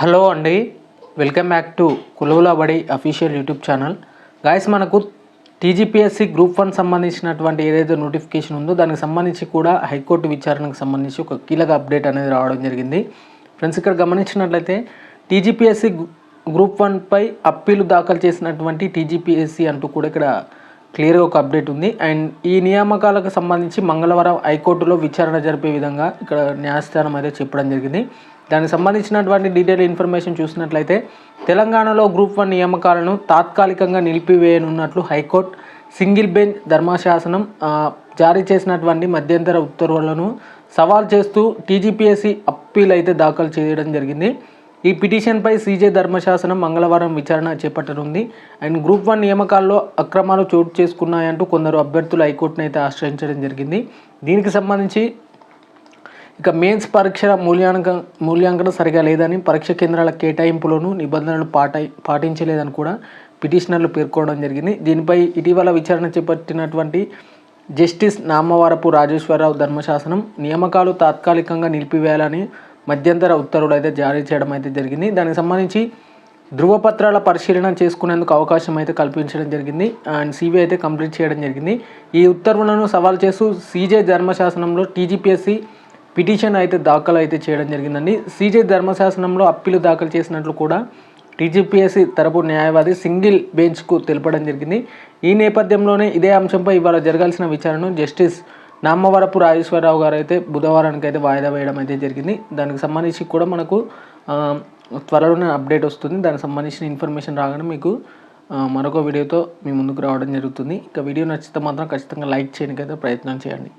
Hello అండి. Welcome back to కులవులబడి official YouTube channel. Guys మనకు టీజీపీఎస్సీ గ్రూప్ వన్ సంబంధించినటువంటి ఏదైతే నోటిఫికేషన్ ఉందో దానికి సంబంధించి కూడా హైకోర్టు విచారణకు సంబంధించి ఒక కీలక అప్డేట్ అనేది రావడం జరిగింది. ఫ్రెండ్స్ ఇక్కడ గమనించినట్లయితే టీజీపీఎస్సీ గ్రూప్ వన్పై అప్పీలు దాఖలు చేసినటువంటి టీజీపీఎస్సీ అంటూ కూడా ఇక్కడ క్లియర్గా ఒక అప్డేట్ ఉంది. అండ్ ఈ నియామకాలకు సంబంధించి మంగళవారం హైకోర్టులో విచారణ జరిపే విధంగా ఇక్కడ న్యాయస్థానం అయితే చెప్పడం జరిగింది. దానికి సంబంధించినటువంటి డీటెయిల్ ఇన్ఫర్మేషన్ చూసినట్లయితే తెలంగాణలో గ్రూప్ వన్ నియామకాలను తాత్కాలికంగా నిలిపివేయనున్నట్లు హైకోర్టు సింగిల్ బెంచ్ ధర్మశాసనం జారీ చేసినటువంటి మధ్యంతర ఉత్తర్వులను సవాల్ చేస్తూ టీజీపీఎస్సీ అప్పీల్ అయితే దాఖలు చేయడం జరిగింది. ఈ పిటిషన్పై సీజే ధర్మశాసనం మంగళవారం విచారణ చేపట్టనుంది. అండ్ గ్రూప్ వన్ నియామకాల్లో అక్రమాలు చోటు చేసుకున్నాయంటూ కొందరు అభ్యర్థులు హైకోర్టును అయితే ఆశ్రయించడం జరిగింది. దీనికి సంబంధించి ఇక మెయిన్స్ పరీక్ష మూల్యాంకన మూల్యాంకనం సరిగా లేదని పరీక్ష కేంద్రాల కేటాయింపులోను నిబంధనలు పాట పాటించలేదని కూడా పిటిషనర్లు పేర్కొనడం జరిగింది. దీనిపై ఇటీవల విచారణ చేపట్టినటువంటి జస్టిస్ నామవరపు రాజేశ్వరరావు ధర్మశాసనం నియామకాలు తాత్కాలికంగా నిలిపివేయాలని మధ్యంతర ఉత్తర్వులు అయితే జారీ చేయడం అయితే జరిగింది. దానికి సంబంధించి ధృవపత్రాల పరిశీలన చేసుకునేందుకు అవకాశం అయితే కల్పించడం జరిగింది. అండ్ సీవీ అయితే కంప్లీట్ చేయడం జరిగింది. ఈ ఉత్తర్వులను సవాల్ చేస్తూ సీజే ధర్మశాసనంలో టీజీపీఎస్సీ పిటిషన్ అయితే దాఖలు అయితే చేయడం జరిగిందండి. సీజే ధర్మశాసనంలో అప్పీలు దాఖలు చేసినట్లు కూడా టీజీపీఎస్సీ తరపు న్యాయవాది సింగిల్ బెంచ్కు తెలపడం జరిగింది. ఈ నేపథ్యంలోనే ఇదే అంశంపై ఇవాళ జరగాల్సిన విచారణను జస్టిస్ నామవరపు రాజేశ్వరరావు గారు అయితే బుధవారానికి అయితే వాయిదా వేయడం అయితే జరిగింది. దానికి సంబంధించి కూడా మనకు త్వరలోనే అప్డేట్ వస్తుంది. దానికి సంబంధించిన ఇన్ఫర్మేషన్ రాగానే మీకు మరొక వీడియోతో మీ ముందుకు రావడం జరుగుతుంది. ఇక వీడియో నచ్చితే మాత్రం ఖచ్చితంగా లైక్ చేయడానికి అయితే ప్రయత్నం చేయండి.